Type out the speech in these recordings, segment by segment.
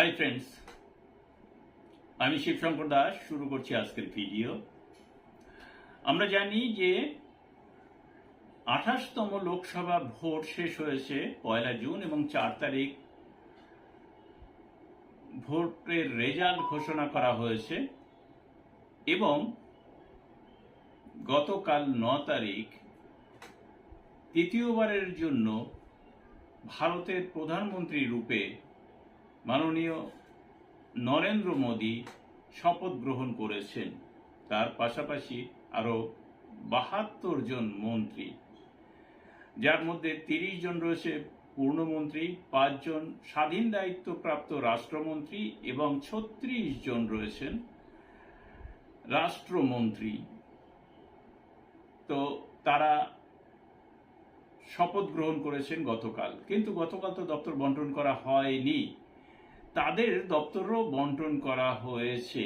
Hi friends আমি শিবশঙ্কর দাস, শুরু করছি আজকের ভিডিও আমরা জানি যে আঠাশতম লোকসভা ভোট শেষ হয়েছে পয়লা জুন এবং চার তারিখ ভোটের রেজাল্ট ঘোষণা করা হয়েছে এবং গতকাল ন তারিখ তৃতীয়বারের জন্য ভারতের প্রধানমন্ত্রী রূপে মাননীয় নরেন্দ্র মোদী শপথ গ্রহণ করেছেন। তার পাশাপাশি আরও বাহাত্তর জন মন্ত্রী, যার মধ্যে তিরিশ জন রয়েছে পূর্ণমন্ত্রী পাঁচজন স্বাধীন দায়িত্বপ্রাপ্ত রাষ্ট্রমন্ত্রী এবং ছত্রিশ জন রয়েছেন রাষ্ট্রমন্ত্রী। তো তারা শপথ গ্রহণ করেছেন গতকাল। কিন্তু গতকাল তো দপ্তর বন্টন করা হয়নি। তাদের দপ্তরও বন্টন করা হয়েছে।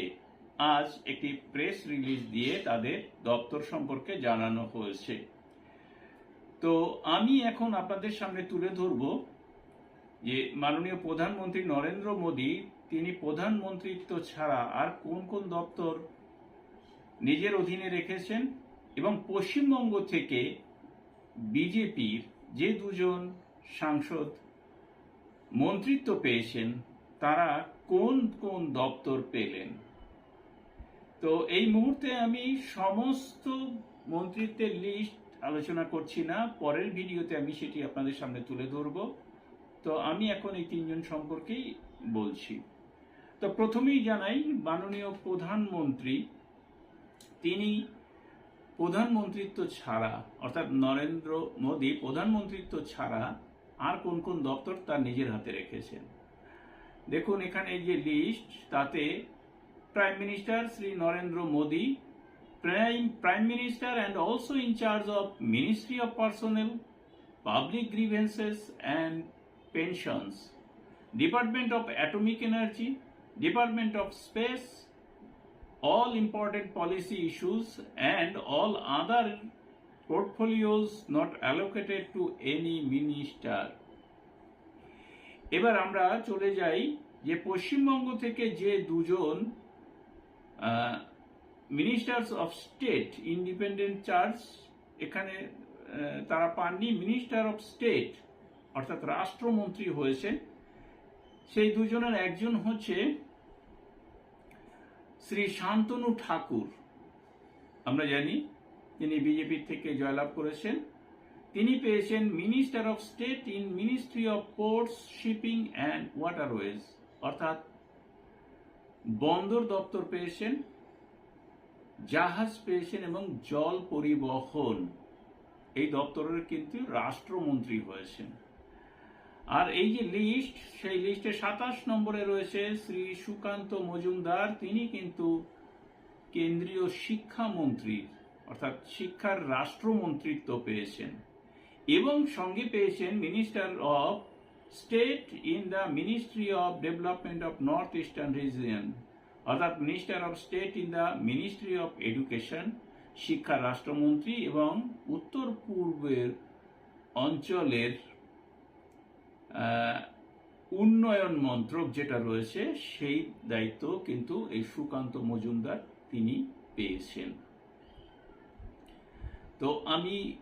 আজ একটি প্রেস রিলিজ দিয়ে তাদের দপ্তর সম্পর্কে জানানো হয়েছে। তো আমি এখন আপনাদের সামনে তুলে ধরব যে মাননীয় প্রধানমন্ত্রী নরেন্দ্র মোদী, তিনি প্রধানমন্ত্রিত্ব ছাড়া আর কোন কোন দপ্তর নিজের অধীনে রেখেছেন এবং পশ্চিমবঙ্গ থেকে বিজেপির যে দুজন সাংসদ মন্ত্রিত্ব পেয়েছেন তারা কোন কোন দপ্তর পেলেন? তো এই মুহূর্তে আমি সমস্ত মন্ত্রিত্বের লিস্ট আলোচনা করছি না। পরের ভিডিওতে আমি সেটি আপনাদের সামনে তুলে ধরব। তো আমি এখন এই তিনজন সম্পর্কেই বলছি। তো প্রথমেই জানাই, মাননীয় প্রধানমন্ত্রী, তিনি প্রধানমন্ত্রিত্ব ছাড়া, অর্থাৎ নরেন্দ্র মোদী প্রধানমন্ত্রিত্ব ছাড়া আর কোন কোন দপ্তর তার নিজের হাতে রেখেছেন? দেখুন এখানে যে লিস্ট তাতে prime minister Shri Narendra Modi prime prime minister and also in charge of ministry of personnel public grievances and pensions department of atomic energy department of space all important policy issues and all other portfolios not allocated to any minister. এবার আমরা চলে যাই যে পশ্চিমবঙ্গ থেকে যে দুজন ministers of state independent charge এখানে তারা পাননি মিনিস্টার অফ স্টেট অর্থাৎ রাষ্ট্রমন্ত্রী হয়েছেন। সেই দুজনের একজন হচ্ছে শ্রী শান্তনু ঠাকুর। আমরা জানি তিনি বিজেপির থেকে জয়লাভ করেছেন। তিনি পেয়েছেন minister of state in ministry of ports shipping and waterways অর্থাৎ বন্দর দপ্তর পেয়েছেন জাহাজ পেয়েছেন এবং জল পরিবহন, এই দপ্তরের কিন্তু রাষ্ট্রমন্ত্রী হয়েছেন। আর এই যে লিস্ট সেই লিস্টে সাতাশ নম্বরে রয়েছে শ্রী সুকান্ত মজুমদার। তিনি কিন্তু কেন্দ্রীয় শিক্ষামন্ত্রী, অর্থাৎ শিক্ষার রাষ্ট্রমন্ত্রিত্ব পেয়েছেন। এবং সঙ্গে পেয়েছেন minister of state in the ministry of development of north eastern region অর্থাৎ minister of state in the ministry of education শিক্ষা রাষ্ট্রমন্ত্রী এবং উত্তর পূর্বের অঞ্চলের উন্নয়ন মন্ত্রক যেটা রয়েছে, সেই দায়িত্ব কিন্তু এই সুকান্ত মজুমদার তিনি পেয়েছেন। তো আমি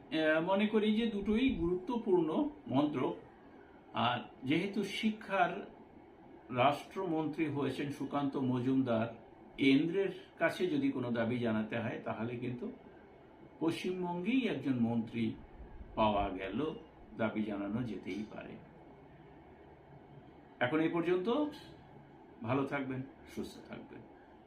মনে করি যে দুটোই গুরুত্বপূর্ণ মন্ত্রক আর যেহেতু শিক্ষার রাষ্ট্রমন্ত্রী হয়েছেন সুকান্ত মজুমদার, কেন্দ্রের কাছে যদি কোনো দাবি জানাতে হয়, তাহলে কিন্তু পশ্চিমবঙ্গেই একজন মন্ত্রী পাওয়া গেল, দাবি জানানো যেতেই পারে। এখন এই পর্যন্ত, ভালো থাকবেন, সুস্থ থাকবেন।